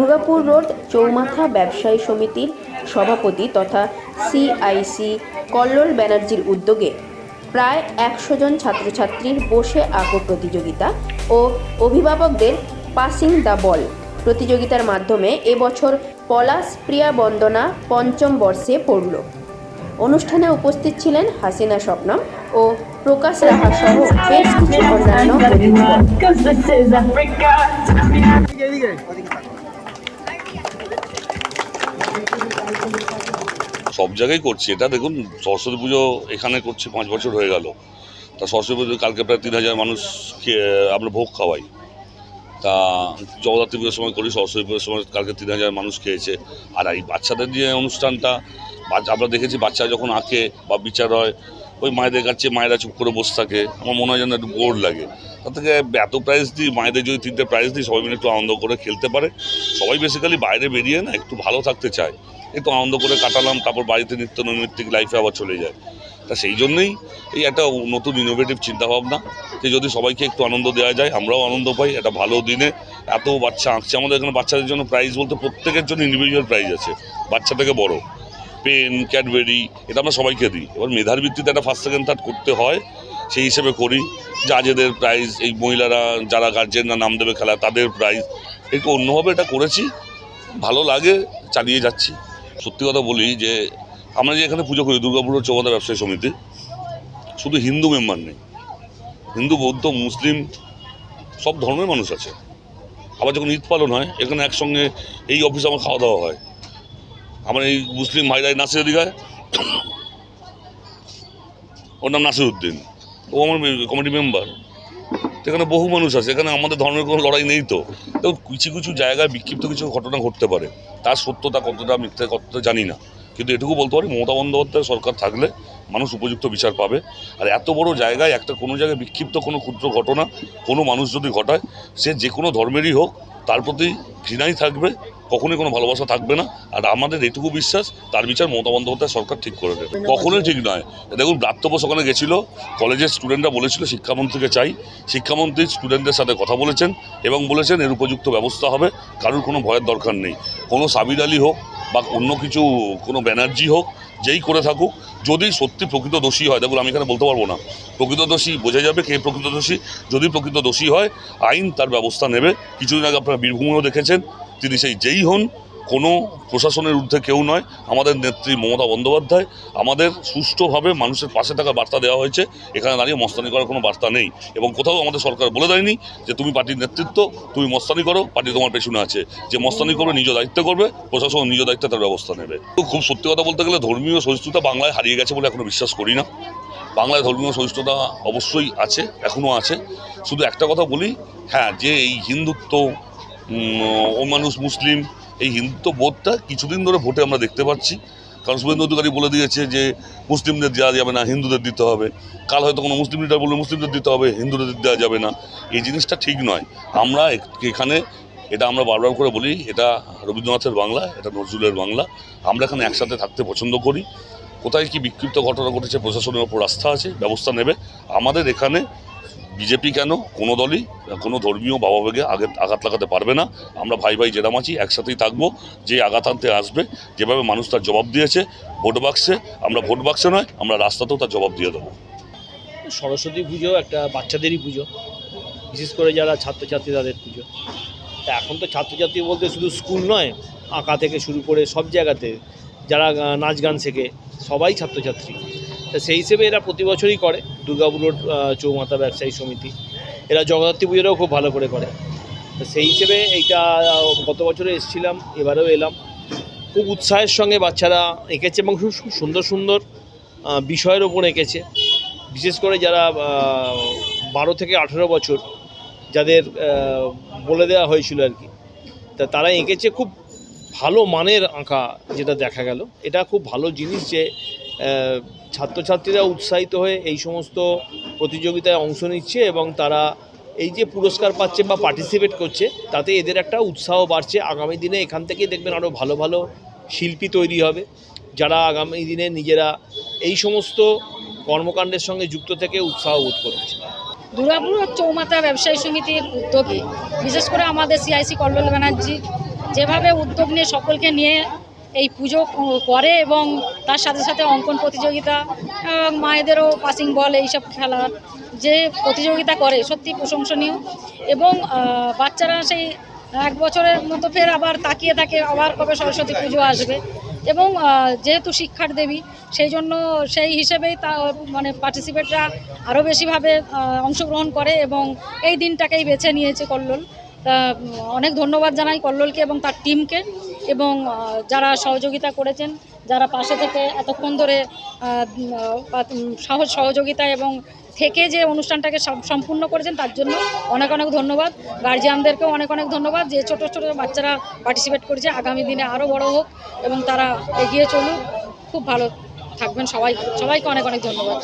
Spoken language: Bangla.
দুর্গাপুর রোড চৌমাথা ব্যবসায়ী সমিতির সভাপতি তথা সিআইসি কল্লোল ব্যানার্জির উদ্যোগে প্রায় একশো জন ছাত্রছাত্রীর বসে আঁকো প্রতিযোগিতা ও অভিভাবকদের পাসিং দ্য বল প্রতিযোগিতার মাধ্যমে এবছর পলাশ প্রিয়া বন্দনা পঞ্চম বর্ষে পড়ল। অনুষ্ঠানে উপস্থিত ছিলেন হাসিনা স্বপ্নম ও প্রকাশ রাহা সহ বেশ কিছু অন্যান্য সব জায়গায় করছি। এটা দেখুন, সরস্বতী পুজো এখানে করছি, পাঁচ বছর হয়ে গেল। তা সরস্বতী পুজো কালকে প্রায় তিন হাজার মানুষ আমরা ভোগ খাওয়াই। তা জগদ্ধাত্রী পুজোর সময় করি, সরস্বতী পুজোর সময় কালকে তিন হাজার মানুষ খেয়েছে। আর এই বাচ্চাদের যে অনুষ্ঠানটা আমরা দেখেছি বাচ্চা যখন আঁকে বা বিচার হয়, ওই মায়েদের কাছে মায়েরা চুপ করে বসে থাকে। আমার মনে হয় যেন একটু বোর লাগে। তার থেকে এত প্রাইজ দিই, মায়েদের যদি তিনটে প্রাইজ দিই, সবাই মিলে একটু আনন্দ করে খেলতে পারে। সবাই বেসিক্যালি বাইরে বেরিয়ে না, একটু ভালো থাকতে চায়। একটু আনন্দ করে কাটালাম, তারপর বাড়িতে নিত্য নৈমিত্তিক লাইফে আবার চলে যায়। তা সেই জন্যই এই একটা নতুন ইনোভেটিভ চিন্তাভাবনা, যে যদি সবাইকে একটু আনন্দ দেওয়া যায়, আমরাও আনন্দ পাই। একটা ভালো দিনে এত বাচ্চা আঁকছে, আমাদের এখানে বাচ্চাদের জন্য প্রাইজ বলতে প্রত্যেকের জন্য ইন্ডিভিজুয়াল প্রাইজ আছে। বাচ্চা থেকে বড়। পেন ক্যাডবেরি এটা আমরা সবাইকে দিই। এবার মেধার ভিত্তিতে একটা ফার্স্ট সেকেন্ড থার্ড করতে হয়, সেই হিসেবে করি। জাজেদের প্রাইজ এই মহিলারা যারা গার্জেনরা নাম দেবে খেলা, তাদের প্রাইজ একটু অন্যভাবে এটা করেছি। ভালো লাগে, চালিয়ে যাচ্ছি। সত্যি কথা বলি যে আমরা যে এখানে পুজো করি দুর্গাপুর চৌমাথা ব্যবসায়ী সমিতি, শুধু হিন্দু মেম্বার নেই। হিন্দু, বৌদ্ধ, মুসলিম, সব ধর্মের মানুষ আছে। আবার যখন ঈদ পালন হয়, এখানে একসঙ্গে এই অফিসে আমার খাওয়া দাওয়া হয়। আমার এই মুসলিম ভাইরাই নাসির দিঘায়। ওর নাম নাসির উদ্দিন। ও আমার কমিটি মেম্বার। এখানে বহু মানুষ আছে, এখানে আমাদের ধর্মের কোনো লড়াই নেই তো। তো কিছু কিছু জায়গায় বিক্ষিপ্ত কিছু ঘটনা ঘটতে পারে। তার সত্যতা কতটা মিথ্যে কতটা জানি না। কিন্তু এটুকু বলতে পারি, মমতা বন্দ্যোপাধ্যায় সরকার থাকলে মানুষ উপযুক্ত বিচার পাবে। আর এত বড় জায়গায় একটা কোনো জায়গায় বিক্ষিপ্ত কোনো ক্ষুদ্র ঘটনা, কোনো মানুষ যদি ঘটায়, সে যে কোনো ধর্মেরই হোক, তার প্রতি ঘৃণাই থাকবে। কখনোই কোনো ভালোবাসা থাকবে না। আর আমাদের এটুকু বিশ্বাস তার বিচার মমতা বন্দ্যোপাধ্যায় সরকার ঠিক করে দেবে। কখনোই ঠিক নয়। দেখুন ব্রাত্যবোস ওখানে গেছিল কলেজের স্টুডেন্টরা বলেছিল শিক্ষামন্ত্রীকে চাই। শিক্ষামন্ত্রী স্টুডেন্টদের সাথে কথা বলেছেন এবং বলেছেন এর উপযুক্ত ব্যবস্থা হবে কারোর কোনো ভয়ের দরকার নেই। কোনো সাবির আলী হোক বা অন্য কিছু কোনো ব্যানার্জি হোক যেই করে থাকুক যদি সত্যি প্রকৃত দোষী হয় দেখুন আমি এখানে বলতে পারব না। প্রকৃত দোষী বোঝা যাবে কে প্রকৃত দোষী। যদি প্রকৃত দোষী হয় আইন তার ব্যবস্থা নেবে। কিছুদিন আগে আপনারা বীরভূমেও দেখেছেন তিনি সেই যেই হন, কোনো প্রশাসনের ঊর্ধ্বে কেউ নয়, আমাদের নেত্রী মমতা বন্দ্যোপাধ্যায়, আমাদের সুষ্ঠুভাবে মানুষের পাশে থাকার বার্তা দেওয়া হয়েছে, এখানে দাঁড়িয়ে মস্তানি করার কোনো বার্তা নেই। এবং কোথাও আমাদের সরকার বলে দেয়নি যে তুমি পার্টির নেতৃত্ব, তুমি মস্তানি করো, পার্টি তোমার পেছনে আছে। যে মস্তানি করবে, নিজ দায়িত্ব করবে, প্রশাসন নিজ দায়িত্বে তার ব্যবস্থা নেবে। খুব সত্যি কথা বলতে গেলে ধর্মীয় সহিষ্ণুতা বাংলায় হারিয়ে গেছে বলে এখনও বিশ্বাস করি না। বাংলায় ধর্মীয় সহিষ্ণুতা অবশ্যই আছে এখনও আছে। শুধু একটা কথা বলি হ্যাঁ যে এই হিন্দুত্ব ও মানুষ মুসলিম, এই হিন্দুত্ব বোধটা কিছুদিন ধরে ভোটে আমরা দেখতে পাচ্ছি। কারণ শুভেন্দু অধিকারী বলে দিয়েছে যে, মুসলিমদের দেওয়া যাবে না, হিন্দুদের দিতে হবে। কাল হয়তো কোনো মুসলিম লিডার বলবে, মুসলিমদের দিতে হবে, হিন্দুদের দেওয়া যাবে না। এই জিনিসটা ঠিক নয়। আমরা এখানে, এটা আমরা বারবার করে বলি, এটা রবীন্দ্রনাথের বাংলা, এটা নজরুলের বাংলা। আমরা এখানে একসাথে থাকতে পছন্দ করি। কোথায় কি বিক্ষিপ্ত ঘটনা ঘটেছে, প্রশাসনের ওপর আস্থা আছে, ব্যবস্থা নেবে। আমাদের এখানে বিজেপি কেন? কোনো দলই, কোনো ধর্মীয় ভাবাবেগে আগে আঘাত লাগাতে পারবে না। আমরা ভাই ভাই জেরাম আছি, একসাথেই থাকব। যে আঘাত আনতে আসবে, যেভাবে মানুষ তার জবাব দিয়েছে, ভোট বাক্সে আমরা ভোট বাক্সে নয়, আমরা রাস্তাতেও তার জবাব দিয়ে দেবো। সরস্বতী পুজো একটা বাচ্চাদেরই পুজো, বিশেষ করে যারা ছাত্রছাত্রী তাদের পুজো। তা এখন তো ছাত্রছাত্রী বলতে শুধু স্কুল নয়, আঁকা থেকে শুরু করে সব জায়গাতে যারা নাচ গান শেখে, সবাই ছাত্রছাত্রী। তা সেই হিসেবে এরা প্রতি বছরই করে। আহ, চৌমাথা ব্যবসায়ী সমিতি। এরা জগদ্ধাত্রী পুজোটাও খুব ভালো করে করে। তো সেই হিসেবে এইটা গত বছরে এসেছিলাম এবারেও এলাম। খুব উৎসাহের সঙ্গে বাচ্চারা এঁকেছে এবং খুব সুন্দর সুন্দর বিষয়ের ওপর এঁকেছে। বিশেষ করে যারা বারো থেকে আঠেরো বছর যাদের বলে দেওয়া হয়েছিল আর কি। তা তারা এঁকেছে খুব ভালো মানের আঁকা যেটা দেখা গেল, এটা খুব ভালো জিনিস যে ছাত্রছাত্রীরা উৎসাহিত হয়ে এই সমস্ত প্রতিযোগিতায় অংশ নিচ্ছে এবং তারা এই যে পুরস্কার পাচ্ছে বা পার্টিসিপেট করছে, তাতে এদের একটা উৎসাহ বাড়ছে। আগামী দিনে এখান থেকেই দেখবেন আরও ভালো ভালো শিল্পী তৈরি হবে। যারা আগামী দিনে নিজেরা এই সমস্ত কর্মকাণ্ডের সঙ্গে যুক্ত থেকে উৎসাহ বোধ করছে। দুর্গাপুর চৌমাতা ব্যবসায়ী সমিতির উদ্যোগে। বিশেষ করে আমাদের সিআইসি কল্লোল ব্যানার্জি যেভাবে উদ্যোগ নিয়ে সকলকে নিয়ে এই পুজো করে এবং তার সাথে সাথে অঙ্কন প্রতিযোগিতা মায়েদেরও পাসিং বল এইসব খেলা যে প্রতিযোগিতা করে সত্যি প্রশংসনীয়। এবং বাচ্চারা সেই এক বছরের মতো ফের আবার তাকিয়ে থাকে, আবার কবে সরস্বতী পুজো আসবে। এবং যেহেতু শিক্ষার দেবী, সেই জন্য সেই হিসেবেই তা মানে পার্টিসিপেটরা আরও বেশিভাবে অংশগ্রহণ করে এবং এই দিনটাকেই বেছে নিয়েছে কল্লোল। তা অনেক ধন্যবাদ জানাই কল্লোলকে এবং তার টিমকে এবং যারা সহযোগিতা করেছেন, যারা পাশে থেকে এতক্ষণ ধরে সাহস, সহযোগিতা এবং থেকে যে অনুষ্ঠানটাকে সম- সম্পূর্ণ করেছেন, তার জন্য অনেক অনেক ধন্যবাদ। গার্জিয়ানদেরকেও অনেক অনেক ধন্যবাদ যে ছোট ছোট বাচ্চারা পার্টিসিপেট করেছে। আগামী দিনে আরও বড় হোক এবং তারা এগিয়ে চলুক। খুব ভালো থাকবেন সবাই। সবাইকে অনেক অনেক ধন্যবাদ।